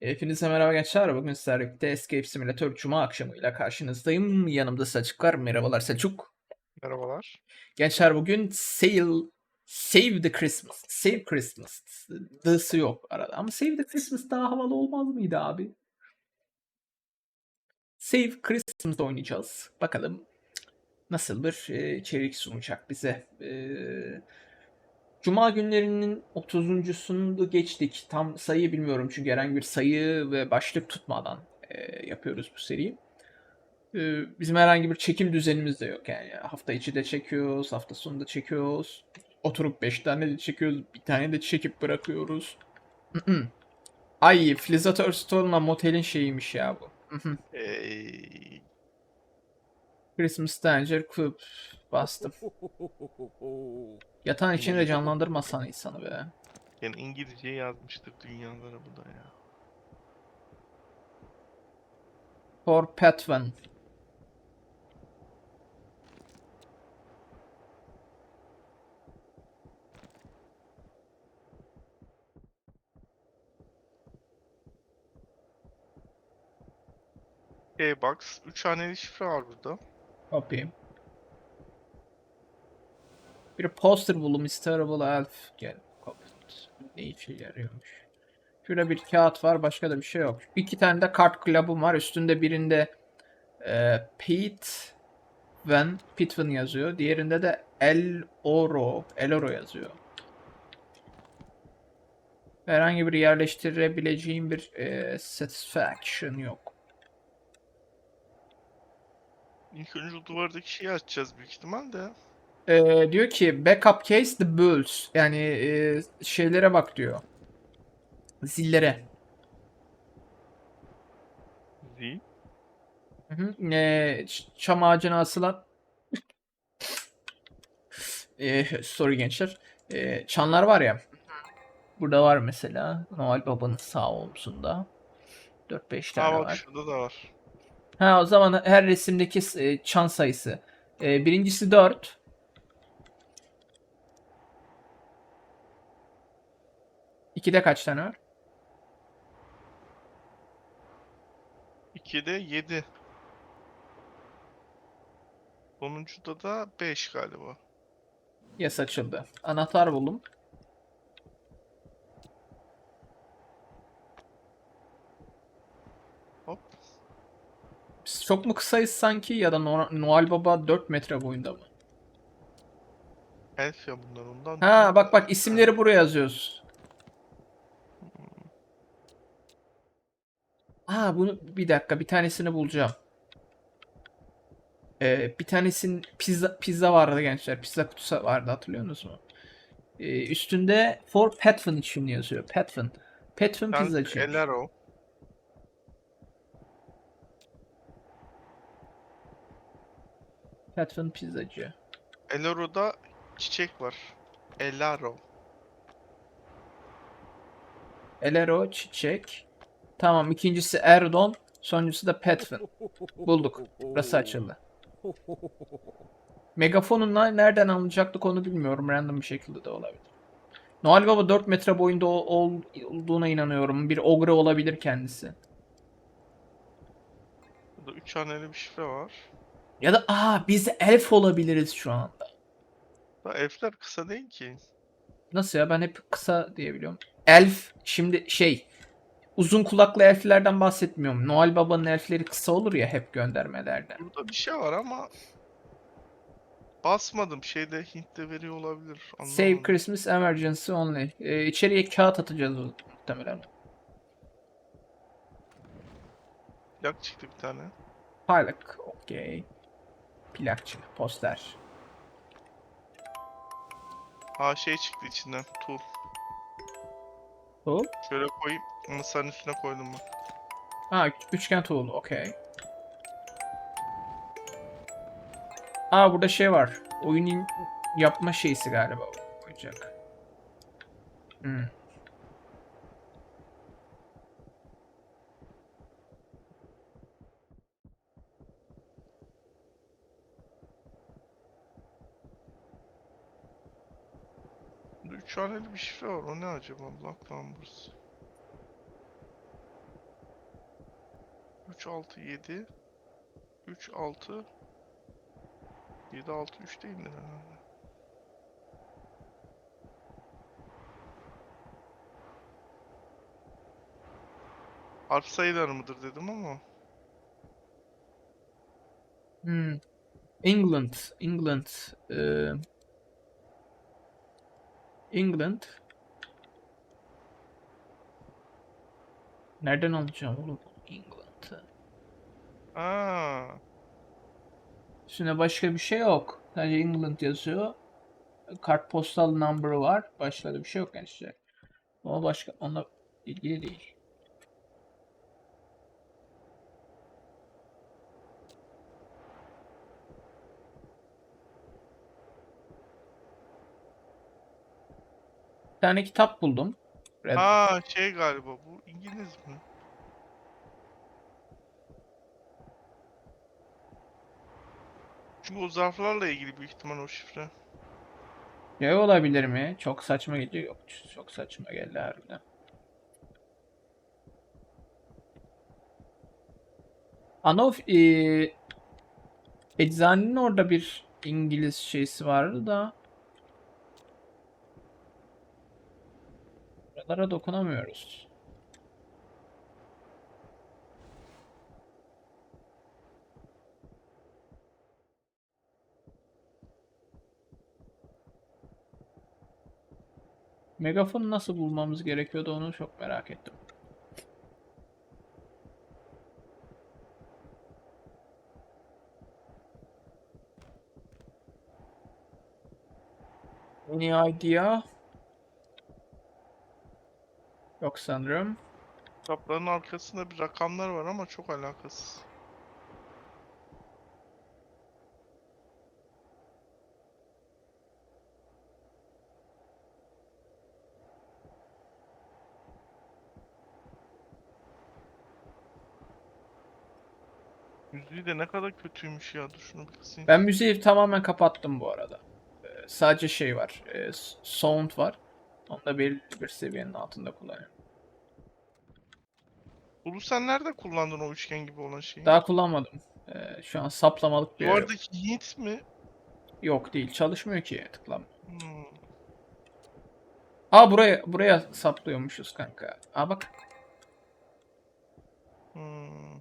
Hepinize merhaba gençler. Bugün sizlerle birlikte Escape Simulator Cuma akşamıyla karşınızdayım. Yanımda Selçuk var. Merhabalar Selçuk. Merhabalar. Gençler bugün Sail Save the Christmas. Save Christmas. Th'sı yok arada. Ama Save the Christmas daha havalı olmaz mıydı abi? Save Christmas oynayacağız. Bakalım nasıl bir e, içerik sunacak bize. E, Cuma günlerinin 30.sunu geçtik. Tam sayı bilmiyorum çünkü herhangi bir sayı ve başlık tutmadan e, yapıyoruz bu seriyi. E, bizim herhangi bir çekim düzenimiz de yok yani. Hafta içi de çekiyoruz, hafta sonu da çekiyoruz. Oturup 5 tane de çekiyoruz, bir tane de çekip bırakıyoruz. Ay, Flizzator Stone'la motelin şeyiymiş ya bu. Christmas Danger Club bastım. Yatağın içini de canlandırmasan insanı be. yani İngilizce yazmıştır dünyalara bu da ya. For Patvan. K-Box 3 haneli şifre var burada. Kopyayım. Bir poster buldum. Miss Terrible Elf. Gel. Ne işe yarıyormuş. Şurada bir kağıt var. Başka da bir şey yok. İki tane de kart club'um var. Üstünde birinde e, Pete Van Pitvan yazıyor. Diğerinde de El Oro. El Oro yazıyor. Herhangi bir yerleştirebileceğim bir e, satisfaction yok. İlk önce duvardaki şeyi açacağız büyük ihtimal de. Ee, diyor ki backup case the bulls. Yani e, şeylere bak diyor. Zillere. Z. Hı. Ee, çam ağacına asılan ee, sorry gençler. Ee, çanlar var ya. Burada var mesela. Noel Baba'nın sağ omzunda. 4-5 tane Aa bak var. şurada da var. Ha o zaman her resimdeki e, çan sayısı. E, birincisi 4. İkide kaç tane var? 2'de 7. Sonuncuda da 5 galiba. Yes açıldı. Anahtar buldum. Hop. Biz çok mu kısayız sanki ya da Noel Noel Baba 4 metre boyunda mı? Elf ya bunlar ondan. Ha bak bak isimleri buraya yazıyoruz. Ha bunu bir dakika bir tanesini bulacağım. Ee, bir tanesinin pizza pizza vardı gençler. Pizza kutusu vardı hatırlıyor musunuz? Ee, üstünde for Petfin için yazıyor. Petfin. Petfin Ben pizzacı. Elaro. Petfin pizzacı. Elaro'da çiçek var. Elaro. Elero çiçek. Tamam ikincisi Erdon. Sonuncusu da Petfin. Bulduk. Burası açıldı. Megafonun ne- nereden alınacaktık onu bilmiyorum. Random bir şekilde de olabilir. Noel Baba 4 metre boyunda ol- ol- olduğuna inanıyorum. Bir ogre olabilir kendisi. Burada 3 haneli bir şifre var. Ya da aa biz elf olabiliriz şu anda. Da elfler kısa değil ki. Nasıl ya ben hep kısa diyebiliyorum. Elf şimdi şey uzun kulaklı elflerden bahsetmiyorum. Noel Baba'nın elfleri kısa olur ya hep göndermelerde. Burada bir şey var ama basmadım. Şeyde Hint'te veriyor olabilir. Save Anlamadım. Christmas Emergency Only. Ee, içeriye kağıt atacağız muhtemelen. Plak çıktı bir tane. Plak. Okey. Plakçı. Poster. Aa şey çıktı içinden. Tool. Bu. Şöyle koyayım. Masanın üstüne koydum bak. Ha üçgen tool. Okey. Aa burada şey var. Oyunun yapma şeysi galiba. Oyuncak. Hmm. Haneli bir şifre var. O ne acaba? Block numbers. 3 6 7 3 6 7 6 3 değildir herhalde. Harf sayıları mıdır dedim ama. Hmm. England. England. Ee, England. Nereden alacağım oğlum? England. Aa, Üstüne başka bir şey yok. Sadece England yazıyor. Kartpostal number'ı var. Başka da bir şey yok işte. Ama başka onunla ilgili değil. Tane kitap buldum. Red- aa şey galiba bu İngiliz mi? Çünkü o zarflarla ilgili büyük ihtimal o şifre. Şey olabilir mi? Çok saçma geliyor. Yok. Çok saçma geldi harbiden. Anof eee eczanenin orada bir İngiliz şeysi vardı da buralara dokunamıyoruz. Megafonu nasıl bulmamız gerekiyordu onu çok merak ettim. Any idea? Yok sanırım. Kitapların arkasında bir rakamlar var ama çok alakasız. Müziği de ne kadar kötüymüş ya. Dur şunu kısayım. Ben müziği tamamen kapattım bu arada. Ee, sadece şey var. e, sound var. Onu da belirli bir seviyenin altında kullanıyorum. Bunu sen nerede kullandın o üçgen gibi olan şeyi? Daha kullanmadım. Ee, şu an saplamalık bir yer yok. Duvardaki hint mi? Yok değil. Çalışmıyor ki tıklama. Hmm. Aa buraya buraya saplıyormuşuz kanka. Aa bak. Hmm.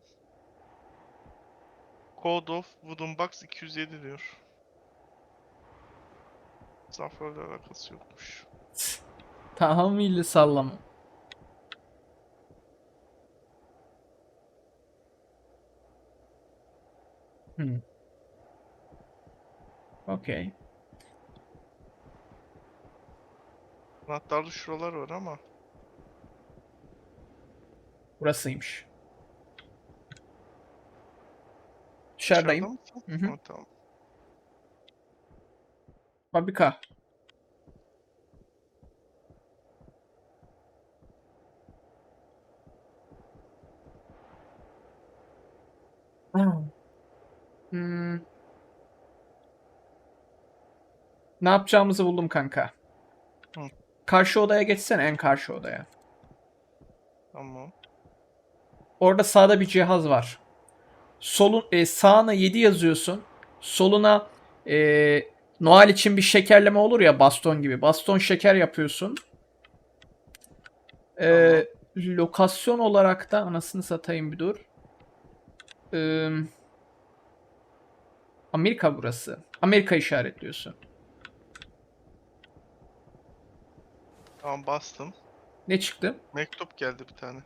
Code of Wooden Box 207 diyor. Zaferle alakası yokmuş. Tamamıyla sallama. Hmm. Okey. Anahtarlı şuralar var ama. Burasıymış. Dışarıdayım. Dışarıda mısın? Hı hı. Ha, tamam. Fabrika. Hmm. Ne yapacağımızı buldum kanka. Hı. Karşı odaya geçsene en karşı odaya. Tamam. Orada sağda bir cihaz var. Solun e, sağına 7 yazıyorsun. Soluna e, Noel için bir şekerleme olur ya baston gibi. Baston şeker yapıyorsun. E, lokasyon olarak da anasını satayım bir dur. E, Amerika burası. Amerika işaretliyorsun. Tamam bastım. Ne çıktı? Mektup geldi bir tane.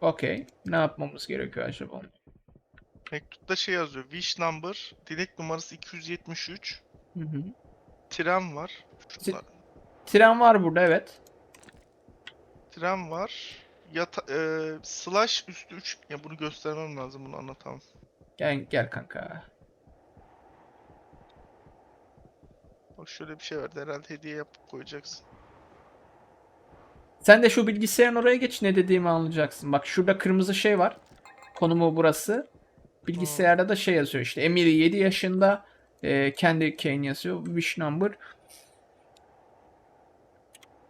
Okey. Ne yapmamız gerekiyor acaba? Mektupta şey yazıyor. Wish number, dilek numarası 273. Hı hı. Tren var. Şunlar. Tren var burada evet. Tren var. Yata e, slash üstü 3. Ya bunu göstermem lazım bunu anlatamam. Gel gel kanka. Bak şöyle bir şey vardı herhalde hediye yapıp koyacaksın. Sen de şu bilgisayarın oraya geç ne dediğimi anlayacaksın. Bak şurada kırmızı şey var. Konumu burası. Bilgisayarda da şey yazıyor işte. Emily 7 yaşında. E, kendi Kane yazıyor. Wish number.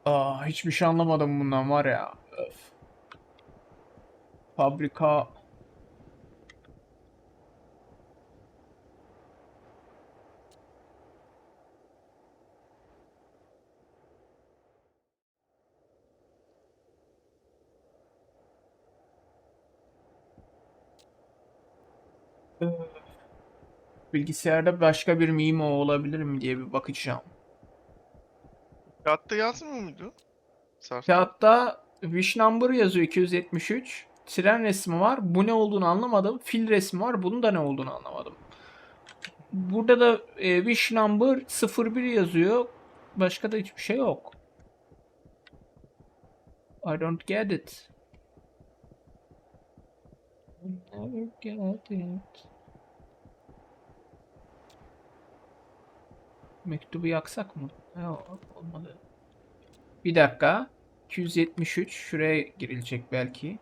Aa, hiçbir şey anlamadım bundan var ya. Öf. Fabrika. Bilgisayarda başka bir mimo olabilir mi diye bir bakacağım. Kağıtta yazmıyor muydu? Sarp. Kağıtta wish number yazıyor 273. Tren resmi var. Bu ne olduğunu anlamadım. Fil resmi var. Bunun da ne olduğunu anlamadım. Burada da e, wish number 01 yazıyor. Başka da hiçbir şey yok. I don't get it. I never get it. Mektubu yaksak mı? Yok, olmadı. Bir dakika. 273 şuraya girilecek belki.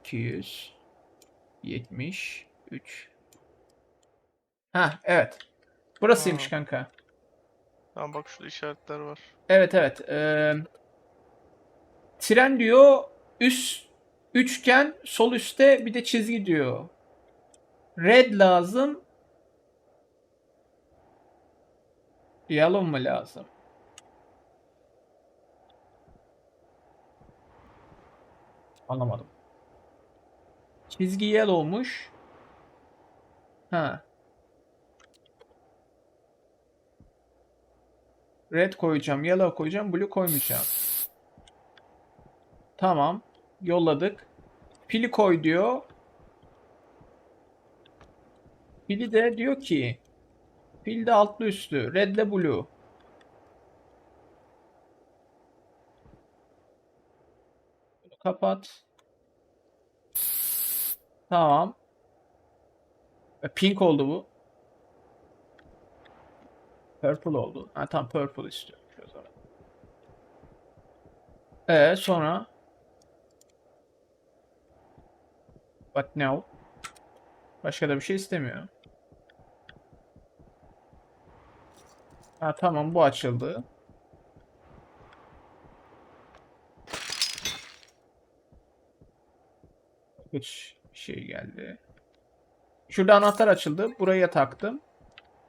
273. Ha evet. Burasıymış Aa. kanka. Tamam bak şurada işaretler var. Evet evet. Ee, tren diyor üst üçgen sol üstte bir de çizgi diyor. Red lazım. Yellow mu lazım? Anlamadım. Çizgi yellow'muş. Ha. Red koyacağım, yellow koyacağım, blue koymayacağım. Tamam. Yolladık. Pili koy diyor. Pili de diyor ki pil de altlı üstü. Red ile blue. Kapat. Tamam. E, Pink oldu bu. Purple oldu. Ha tamam purple zaman. Ee sonra But no. Başka da bir şey istemiyor. Ha tamam bu açıldı. Hiç şey geldi. Şurada anahtar açıldı. Buraya taktım.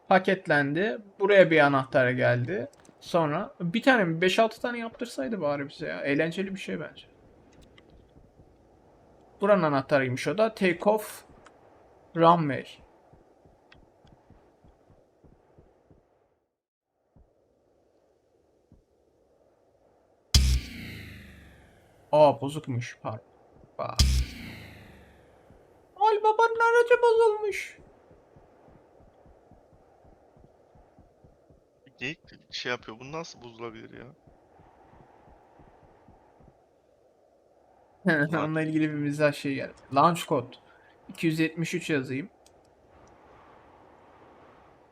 Paketlendi. Buraya bir anahtar geldi. Sonra bir tane mi 5-6 tane yaptırsaydı bari bize ya. Eğlenceli bir şey bence. Buranın anahtarıymış o da. Take off runway. Aa bozukmuş. Pardon. Bak. Al babanın aracı bozulmuş. Geyik şey yapıyor. Bu nasıl bozulabilir ya? Onunla ilgili bir mizah şey geldi. Launch code. 273 yazayım.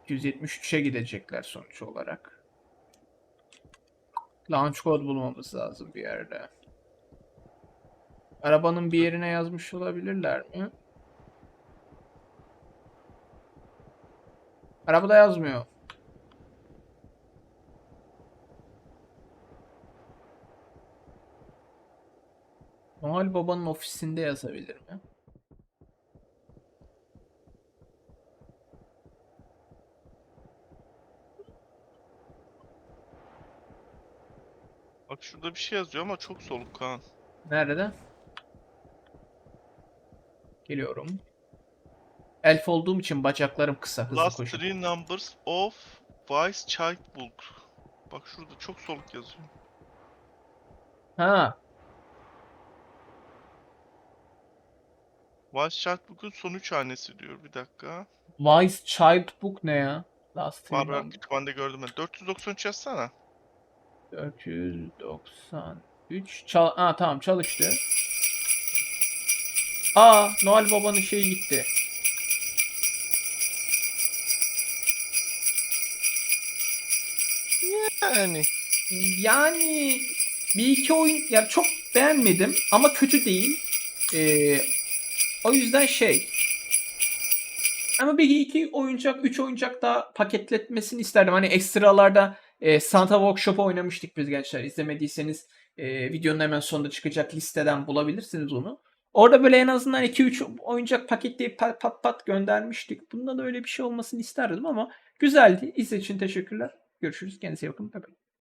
273'e gidecekler sonuç olarak. Launch code bulmamız lazım bir yerde. Arabanın bir yerine yazmış olabilirler mi? Arabada yazmıyor. Noel Baba'nın ofisinde yazabilir mi? Bak şurada bir şey yazıyor ama çok soluk Kaan. Nerede? Geliyorum. Elf olduğum için bacaklarım kısa hızlı Last koşuyor. three numbers of Vice Child Book. Bak şurada çok soluk yazıyor. Ha, Vice Child Book'un son üç hanesi diyor. Bir dakika. Wise Child Book ne ya? Last three var number. kütüphanede gördüm ben. 493 yazsana. 493. Çal ha tamam çalıştı. Aa Noel Baba'nın şeyi gitti. Yani. Yani bir iki oyun yani çok beğenmedim ama kötü değil. Ee, o yüzden şey. Ama bir iki oyuncak, üç oyuncak daha paketletmesini isterdim. Hani ekstralarda e, Santa Workshop'u oynamıştık biz gençler. İzlemediyseniz e, videonun hemen sonunda çıkacak listeden bulabilirsiniz onu. Orada böyle en azından 2-3 oyuncak paketleyip pat pat pat göndermiştik. Bunda da öyle bir şey olmasını isterdim ama güzeldi. İzlediğiniz için teşekkürler. Görüşürüz. Kendinize iyi bakın. Bye bye.